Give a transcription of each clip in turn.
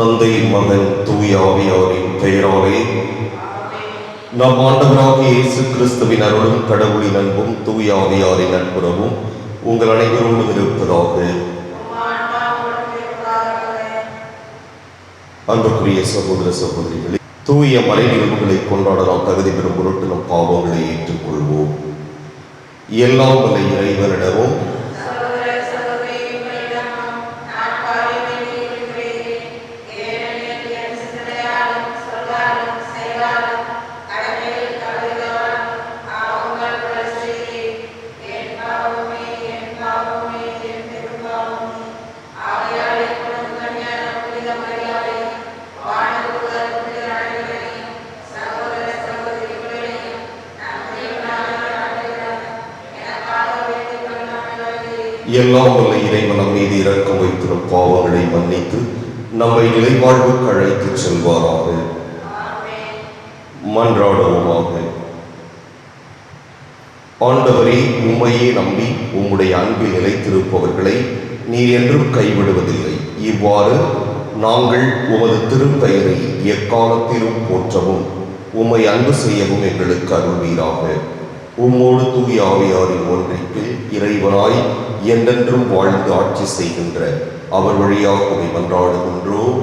தந்தை மகன் தூய ஆவியாரின் பெயராலே நம் ஆண்டவராக இயேசு கிறிஸ்துவின் அருளும் கடவுளின் அன்பும் தூய ஆவியாரின் நட்புறவும் உங்கள் அனைவரோடும் இருப்பதாக அன்புக்குரிய சகோதர சகோதரிகளே தூய மலை நிகழ்வுகளை கொண்டாட நாம் தகுதி பெறும் பொருட்டு நம் பாவங்களை ஏற்றுக்கொள்வோம். எல்லாம் வல்ல இறைவனிடமும் எல்லாம் வல்ல இறைவன் நம் மீது இறக்கம் வைத்திடும் பாவங்களை மன்னித்து நம்மை நிலைவாழ்வுக்கு அழைத்து செல்வாராக. மன்றாடுவோமாக. ஆண்டவரே உம்மையே நம்பி உம்முடைய அன்பில் நிலைத்திருப்பவர்களை நீர் என்றும் கைவிடுவதில்லை. இவ்வாறு நாங்கள் உமது திருப்பெயரை எக்காலத்திலும் போற்றவும் உம்மை அன்பு செய்யவும் எங்களுக்கு அருள்வீராக. உம்மோடு தூய் ஆவியாரின் ஒன்றிப்பில் இறைவனாய் என்றென்றும் வாழ்ந்து ஆட்சி செய்கின்ற அவர் வழியாக உம்மை மன்றாடுகின்றோம்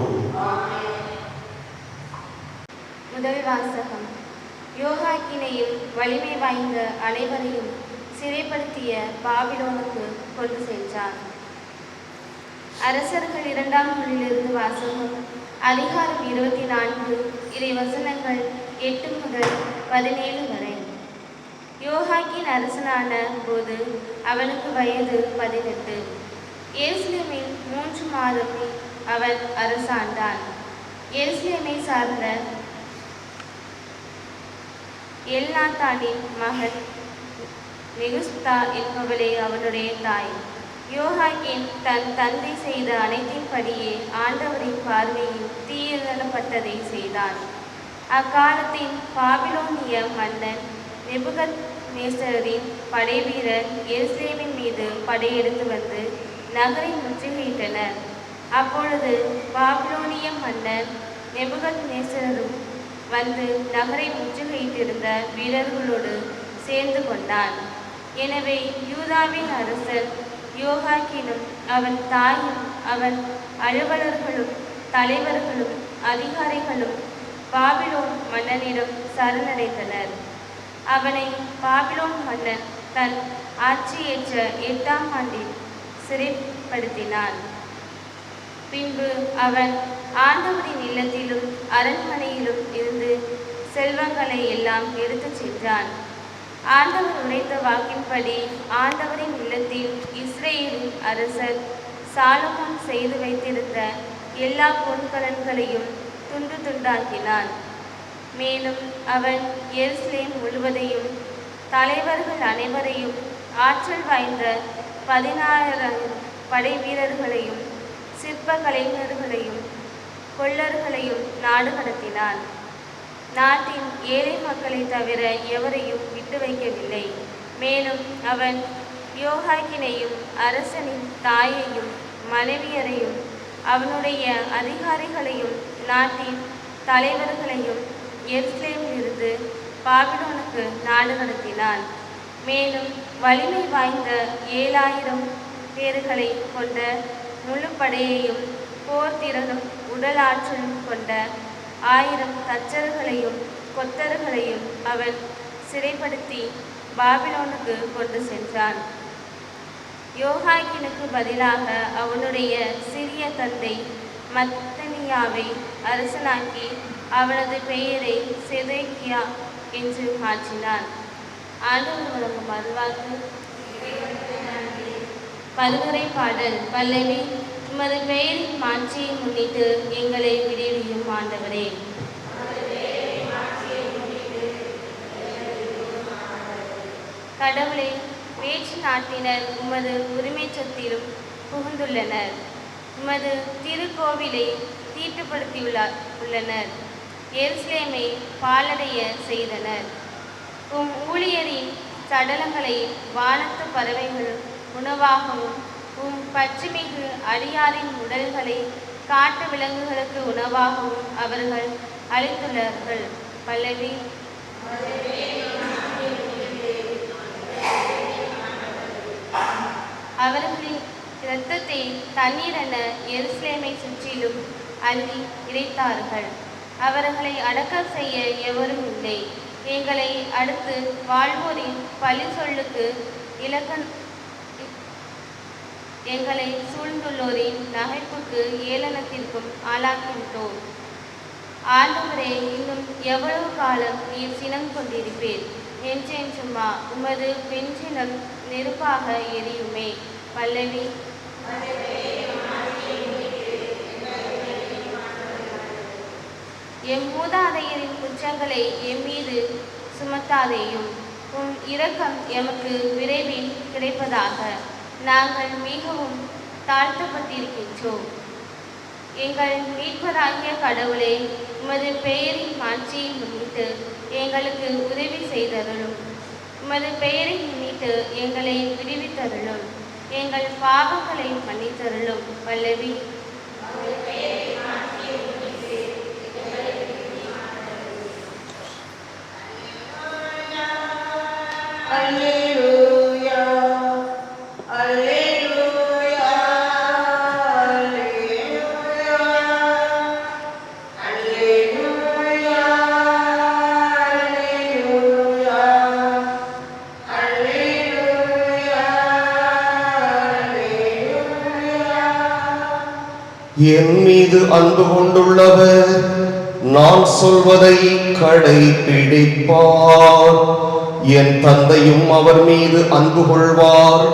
முதல் வாசகம். யோகாக்கினையும் வலிமை வாய்ந்த அனைவரையும் சிறைப்படுத்திய பாபிலோனுக்கு கொண்டு சென்றார். அரசர்கள் இரண்டாம் நூலிலிருந்து வாசகம். அதிகாரம் இருபத்தி நான்கு. இறை வசனங்கள் எட்டு முதல் பதினேழு வரை. யோகாக்கின் அரசனான போது அவனுக்கு வயது பதினெட்டு. எருசலேமில் மூன்று மாதம் அவன் அரசாண்டான். எருசலேமை சார்ந்த எல்நாத்தானின் மகன் நெகுஸ்தா என்பவளே அவனுடைய தாய். யோகாக்கின் தன் தந்தை செய்த அனைத்தின்படியே ஆண்டவரின் பார்வையில் தீயதனப்பட்டதை செய்தான். அக்காலத்தின் பாபிலோனிய மன்னன் நெபுகத் நேசரின் படைவீரர் எருசலேமின் மீது படையெடுத்து வந்து நகரை முற்றுகையிட்டனர். அப்பொழுது பாபிலோனிய மன்னர் நெபுகத் நேசரும் வந்து நகரை முற்றுகையிட்டிருந்த வீரர்களோடு சேர்ந்து கொண்டான் எனவே யூதாவின் அரசர் யோகாக்கினும் அவன் தாயும் அவன் அலுவலர்களும் தலைவர்களும் அதிகாரிகளும் பாபிலோன் மன்னனிடம் சரணடைந்தனர். அவனை பாபிலோன் மன்னன் தன் ஆட்சியேற்ற எட்டாம் ஆண்டில் சிறைப்படுத்தினான். பின்பு அவன் ஆண்டவரின் இல்லத்திலும் அரண்மனையிலும் இருந்து செல்வங்களை எல்லாம் எடுத்துச் சென்றான். ஆண்டவர் உரைத்த வாக்கின்படி ஆண்டவரின் இல்லத்தில் இஸ்ரேலின் அரசர் சாலமோன் செய்து வைத்திருந்த எல்லா பொன்கலன்களையும் துண்டு துண்டாக்கினான். மேலும் அவன் எருசலேம் முழுவதையும் தலைவர்கள் அனைவரையும் ஆற்றல் வாய்ந்த பதினாயிரம் படை வீரர்களையும் சிற்ப கலைஞர்களையும் கொள்ளர்களையும் நாடு கடத்தினான். நாட்டின் ஏழை மக்களை தவிர எவரையும் விட்டு வைக்கவில்லை. மேலும் அவன் யோகாக்கினையும் அரசனின் தாயையும் மனைவியரையும் அவனுடைய அதிகாரிகளையும் நாட்டின் தலைவர்களையும் எருசலேமிலிருந்து பாபிலோனுக்கு நாடு நடத்தினான் மேலும் வலிமை வாய்ந்த ஏழாயிரம் பேர்களை கொண்ட முழு படையையும் போர் திறனும் உடல் ஆற்றலும் கொண்ட ஆயிரம் தச்சர்களையும் கொத்தர்களையும் அவன் சிறைப்படுத்தி பாபிலோனுக்கு கொண்டு சென்றான். யோகாக்கினுக்கு பதிலாக அவனுடைய சிறிய தந்தை மத்தனியாவை அரசனாக்கி அவனது பெயரை செதேக்கியா என்று மாற்றினான் ஆண்டவர் வழங்கும் அருள்வாக்கு பருவரை பாடல். பல்லவி உமது பெயரின் மாற்றியை முன்னிட்டு எங்களை விடுவியும் ஆண்டவரே. கடவுளை வேற்று நாட்டினர் உமது உரிமை சொத்திலும் புகுந்துள்ளனர். உமது திருக்கோவிலை தீட்டுப்படுத்தியுள்ளார் உள்ளனர். எருசலேமை பாலடைய செய்தனர். உம் ஊழியரின் சடலங்களை வானத்து பறவைகள் உணவாகவும் உம் பற்றுமிகு அடியாரின் உடல்களை காட்டு விலங்குகளுக்கு உணவாகவும் அவர்கள் அளித்துள்ளார்கள் பல்லவி. அவர்களின் இரத்தத்தை தண்ணீரென எருசலேமை சுற்றிலும் அள்ளி இறைத்தார்கள். அவர்களை அடக்கம் செய்ய எவரும் இல்லை. எங்களை அடுத்து வாழ்வோரின் பழி சொல்லுக்கு இலக்கண எங்களை சூழ்ந்துள்ளோரின் நகைப்புக்கு ஏளனத்திற்கும் ஆளாக்கிவிட்டோம். ஆண்டவரே இன்னும் எவ்வளவு காலம் நீர் சினம் என்றேன் சும்மா உமது பெஞ்சினம் நெருப்பாக எரியுமே. பல்லவி. எம் மூதாதையரின் குற்றங்களை எம் மீது சுமத்தாதேயும் உம் இரக்கம் எமக்கு விரைவில் கிடைப்பதாக நாங்கள் மிகவும் தாழ்த்தப்பட்டிருக்கின்றோம். எங்கள் மீட்பராகிய கடவுளே உமது பெயரின் மாட்சியை முன்னிட்டு எங்களுக்கு உதவி செய்தருளும். உமது பெயரை முன்னிட்டு எங்களை விடுவித்தருளும். எங்கள் பாவங்களை மன்னித்தருளும் பல்லவி என் மீது அன்பு கொண்டுள்ளவர் நான் சொல்வதை கடைபிடிப்பார். என் தந்தையும் அவர் மீது அன்பு கொள்வார்.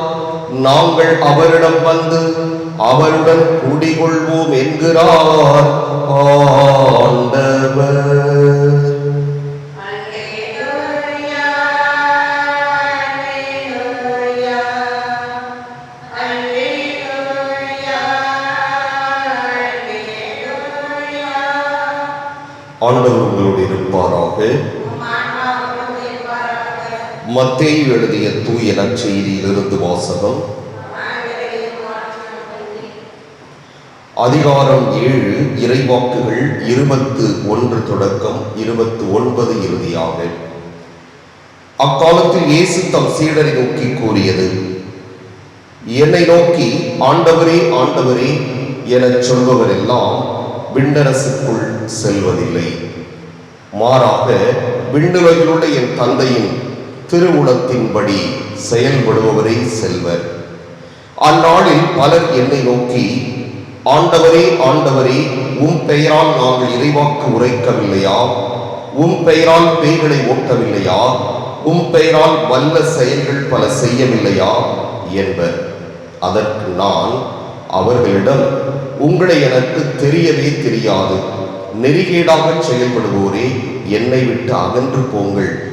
நாங்கள் அவரிடம் வந்து அவருடன் குடிகொள்வோம் என்கிறார். ஆ. மத்தேயு எழுதிய தூய நற்செய்தியிலிருந்து வாசகம். அதிகாரம் ஏழு இறைவாக்குகள் இருபத்து ஒன்று தொடக்கம் இருபத்து ஒன்பது இறுதியாக. அக்காலத்தில் இயேசு தம் சீடரை நோக்கி கூறியது என்னை நோக்கி ஆண்டவரே ஆண்டவரே எனச் சொல்பவரெல்லாம் விண்ணரசுக்குள் செல்வதில்லை. மாறாக விண்ணுலகிலுள்ள என் தந்தையின் திருவுளத்தின்படி செயல்படுபவரே செல்வர். அந்நாளில் பலர் என்னை நோக்கி ஆண்டவரே ஆண்டவரே உம் பெயரால் நாங்கள் இறைவாக்கு உரைக்கவில்லையா? உம் பெயரால் பேய்களை ஓட்டவில்லையா? உம் பெயரால் வல்ல செயல்கள் பல செய்யவில்லையா? என்பர். அதற்கு நான் அவர்களிடம் உங்களை எனக்கு தெரியவே தெரியாது. நெறிகேடாக செயல்படுவோரே என்னை விட்டு அகன்று போங்கள்.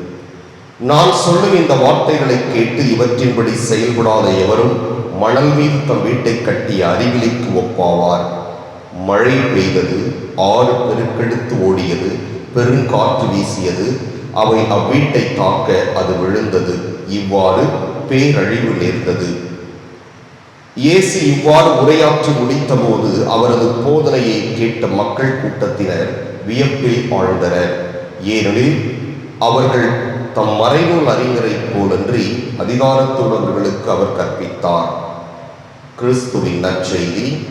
நான் சொல்லும் இந்த வார்த்தைகளை கேட்டு இவற்றின்படி செயல்படாத எவரும் மணல் மீது தம் வீட்டை கட்டிய அறிவிலைக்கு ஒப்பாவார். மழை பெய்தது ஆறு பெருக்கெடுத்து ஓடியது பெருங்காற்று வீசியது அவை அவ்வீட்டை தாக்க அது விழுந்தது இவ்வாறு பேரழிவு நேர்ந்தது. இயேசு இவ்வாறு உரையாற்றி முடித்தபோது அவரது போதனையை கேட்ட மக்கள் கூட்டத்தினர் வியப்பில் ஆழ்ந்தனர். ஏனெனில் அவர்கள் தம் மறைநூல் அறிஞரைப் போலன்றி அதிகாரத்துள்ளவர்களுக்கு அவர் கற்பித்தார். கிறிஸ்துவின் நற்செய்தி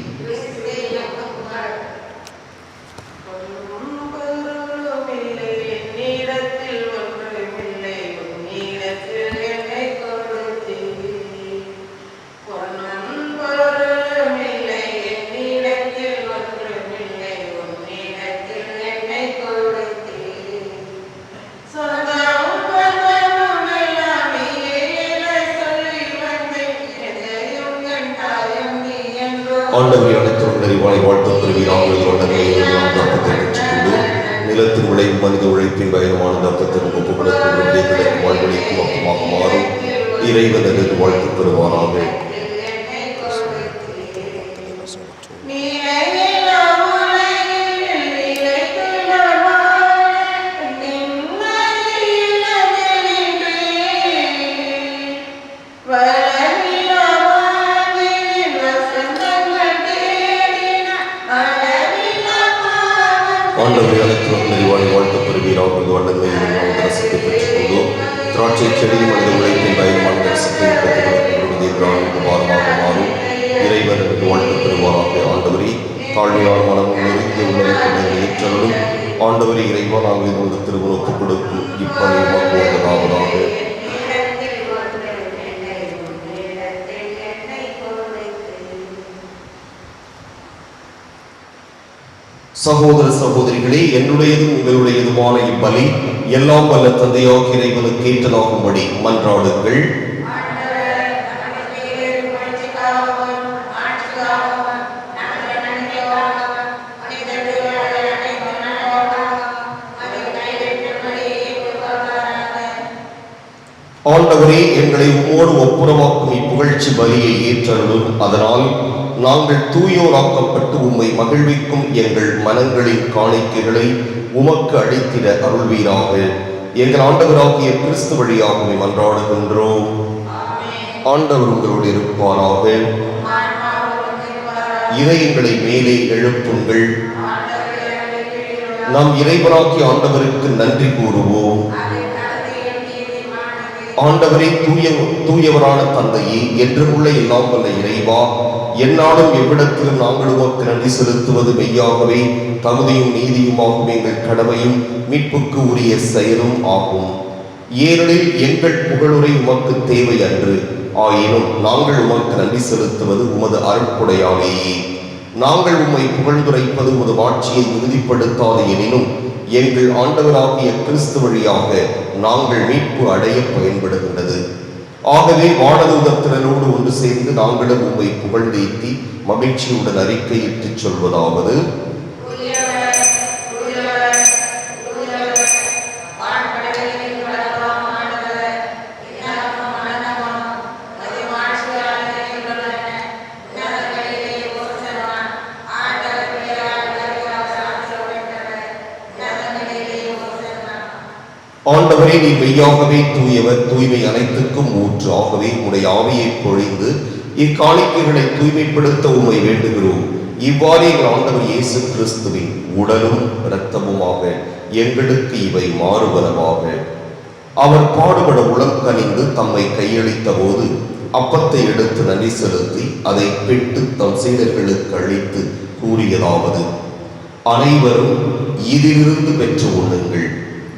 இறைவன் எனது வாழ்த்து பெறுவாராக ஆண்டவரை அனைத்து நெறிவாழி வாழ்த்து பெறுவீராக வல்லமை ரசத்தை பெற்றுக்கொண்டு திராட்சை செடியும் மனித உழைப்பின் மாறும். இறைவன் வாழ்த்து பெறுவாராக ஆண்டவரே தாழ்மையான மனமும் நெருங்கிய உள்ளதை ஏற்றலும் இறைவா நாங்கள் கொடுக்கும் சகோதர சகோதரிகளே என்னுடையதும் உங்களுடையதுமான இப்பலி எல்லாம் வல்ல தந்தையாக இறைவனுக்கு கேட்டதாகும்படி மன்றாடுங்கள். ஆண்டவரே எங்களை உம்மோடு ஒப்புரவாக்கும் இப்புகழ்ச்சி பலியை ஏற்றருளும். அதனால் நாங்கள் தூயோராக்கப்பட்டு உம்மை மகிழ்விக்கும் எங்கள் மனங்களின் காணிக்கைகளை உமக்கு அளித்திட அருள்வீராக. எங்கள் ஆண்டவராகிய கிறிஸ்து வழியாகவே மன்றாடுகின்றோம். ஆண்டவர் உங்களோடு இருப்பாராக. இதயங்களை மேலே எழுப்புங்கள். நாம் இறைவனாகிய ஆண்டவருக்கு நன்றி கூறுவோம். ஆண்டவரே தூய தூயவரான தந்தையே என்றுமுள்ள எல்லாம் வல்ல இறைவா என்னாலும் எவ்விடத்திலும் நாங்கள் உமக்கு நன்றி செலுத்துவது மெய்யாகவே தகுதியும் நீதியுமாகும் எங்கள் கடமையும் மீட்புக்கு உரிய செயலும் ஆகும். ஏனெனில் எங்கள் புகழுரை உமக்கு தேவை அன்று. ஆயினும் நாங்கள் உமக்கு நன்றி செலுத்துவது உமது அருட்புடையாலேயே நாங்கள் உம்மை புகழ்ந்துரைப்பது உமது ஆட்சியை உறுதிப்படுத்தாது எனினும் எங்கள் ஆண்டவராகிய கிறிஸ்து வழியாக நாங்கள் மீட்பு அடைய பயன்படுகின்றது. ஆகவே வானதூதத்தினரோடு ஒன்று சேர்ந்து நாங்களும் உங்களை புகழ்ந்தேத்தி மகிழ்ச்சியுடன் அறிக்கையிட்டுச் சொல்வதாவது ஆண்டவரே நீ மெய்யாகவே தூயவர். தூய்மை அனைத்துக்கும் ஊற்று. ஆகவே உடைய ஆவியை பொழிந்து இக்காணிக்கைகளை தூய்மைப்படுத்த உண்மை வேண்டுகிறோம். இவ்வாறு எங்கள் ஆண்டவர் இயேசு கிறிஸ்துவின் உடலும் இரத்தமுமாக எங்களுக்கு இவை மாறுபலமாக அவர் பாடுபட உளம் கனிந்து தம்மை கையளித்த போது அப்பத்தை எடுத்து நன்றி செலுத்தி அதை பெற்று தம் சீடர்களுக்கு அழித்து கூறியதாவது அனைவரும் இதிலிருந்து பெற்று உண்ணுங்கள்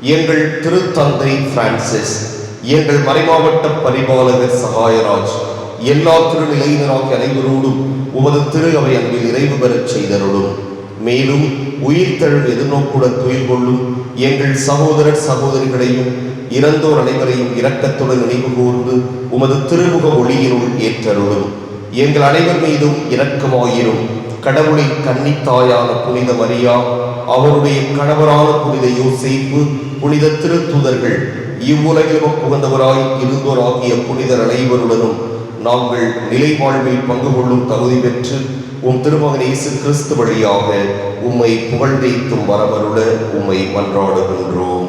எங்கள் திருத்தந்தை பிரான்சிஸ் எங்கள் மறைமாவட்ட பரிபாலகர் சகாயராஜ் எல்லா திருநிலையினராகிய அனைவரோடும் உமது திரு அவை அன்பில் நிறைவு பெறச் செய்தருளும். மேலும் உயிர்த்தெழும் எதிர்நோக்குடன் துயில் கொள்ளும் எங்கள் சகோதரர் சகோதரிகளையும் இறந்தோர் அனைவரையும் இரக்கத்துடன் நினைவு கூர்ந்து உமது திருமுக ஒளியினுள் ஏற்றருளும். எங்கள் அனைவர் மீதும் இரக்கமாயிரும். கடவுளின் கன்னித்தாயான புனித மரியா அவருடைய கணவரான புனித யோசிப்பு புனித திருத்தூதர்கள் இவ்வுலகிலும் புகழ்ந்தவராய் இருந்தோராகிய புனிதர் அனைவருடனும் நாங்கள் நிலை வாழ்வில் பங்கு கொள்ளும் தகுதி பெற்று உம் திருமகன் இயேசு கிறிஸ்து வழியாக உம்மை புகழ்ந்தேத்தும் வரவருட உம்மை மன்றாடுகின்றோம்.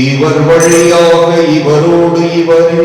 இவர் வழியாக இவரோடு இவரே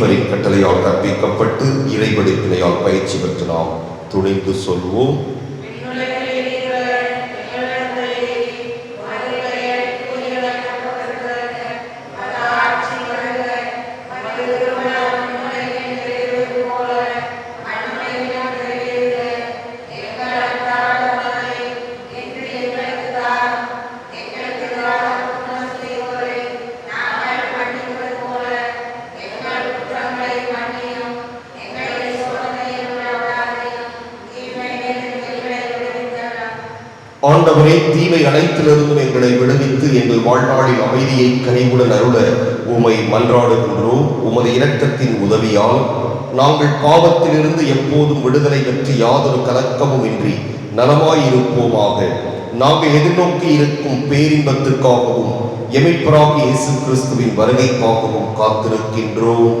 மீட்பரின் கட்டளையால் கற்பிக்கப்பட்டு இறைவடிப்பினையால் பயிற்சி பெற்று நாம் துணிந்து சொல்வோம். ஆண்டவரே தீமை அனைத்திலிருந்தும் எங்களை விடுவித்து எங்கள் வாழ்நாளில் அமைதியை கனிவுடன் அருள உமை மன்றாடுகின்றோம். உமது இரக்கத்தின் உதவியால் நாங்கள் பாவத்திலிருந்து எப்போதும் விடுதலை பெற்று யாதொரு கலக்கமும் இன்றி நலமாயிருப்போமாக. நாங்கள் எதிர்நோக்கி இருக்கும் பேரின்பத்திற்காகவும் எமிப்ராகி இயேசு கிறிஸ்துவின் வருகைக்காகவும் காத்திருக்கின்றோம்.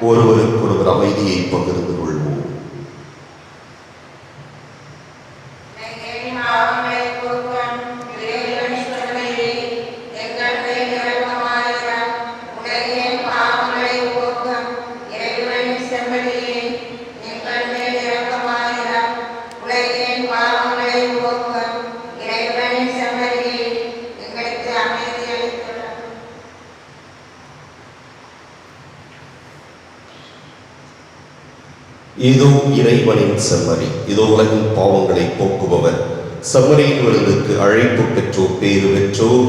ஒருவருக்கு ஒருவர் அமைதியை பகிர்ந்து இறைவனின் செம்மறி. இதோ உலகின் பாவங்களை போக்குபவர். செம்மறியின் விருதுக்கு அழைப்பு பெற்றோர் பேறு பெற்றோர்.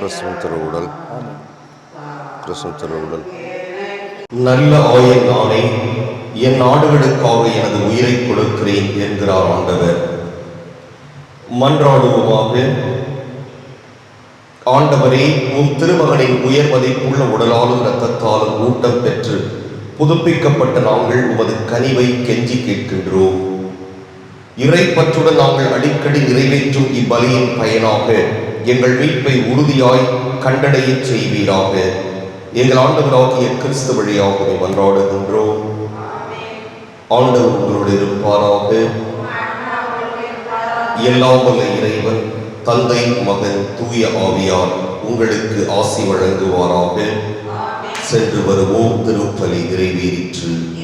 கிறிஸ்துவின் திருவுடல் பிரசத்தனுடன் நல்ல ஆயன் நானே என் நாடுகளுக்காக எனது உயிரை கொடுக்கிறேன் என்கிறார் ஆண்டவர். மன்றாடுவோமாக. ஆண்டவரே உன் திருமகனின் உயர் மதிப்புள்ள உடலாலும் இரத்தத்தாலும் ஊட்டம் பெற்று புதுப்பிக்கப்பட்ட நாங்கள் உமது கனிவை கெஞ்சி கேட்கின்றோம். இறைப்பற்றுடன் நாங்கள் அடிக்கடி நிறைவேற்றும் இப்பலியின் பயனாக எங்கள் மீட்பை உறுதியாய் கண்டடையச் செய்வீராக. எங்கள் ஆண்டவராகிய கிறிஸ்து வழியாக உம்மை மன்றாடுகின்றோம். ஆண்டவர் உங்களோடு இருப்பாராக. எல்லாம் வல்ல இறைவன் தந்தை மகன் தூய ஆவியார் உங்களுக்கு ஆசி வழங்குவாராக. சென்று வருவோம் திருப்பலி நிறைவேறிற்று.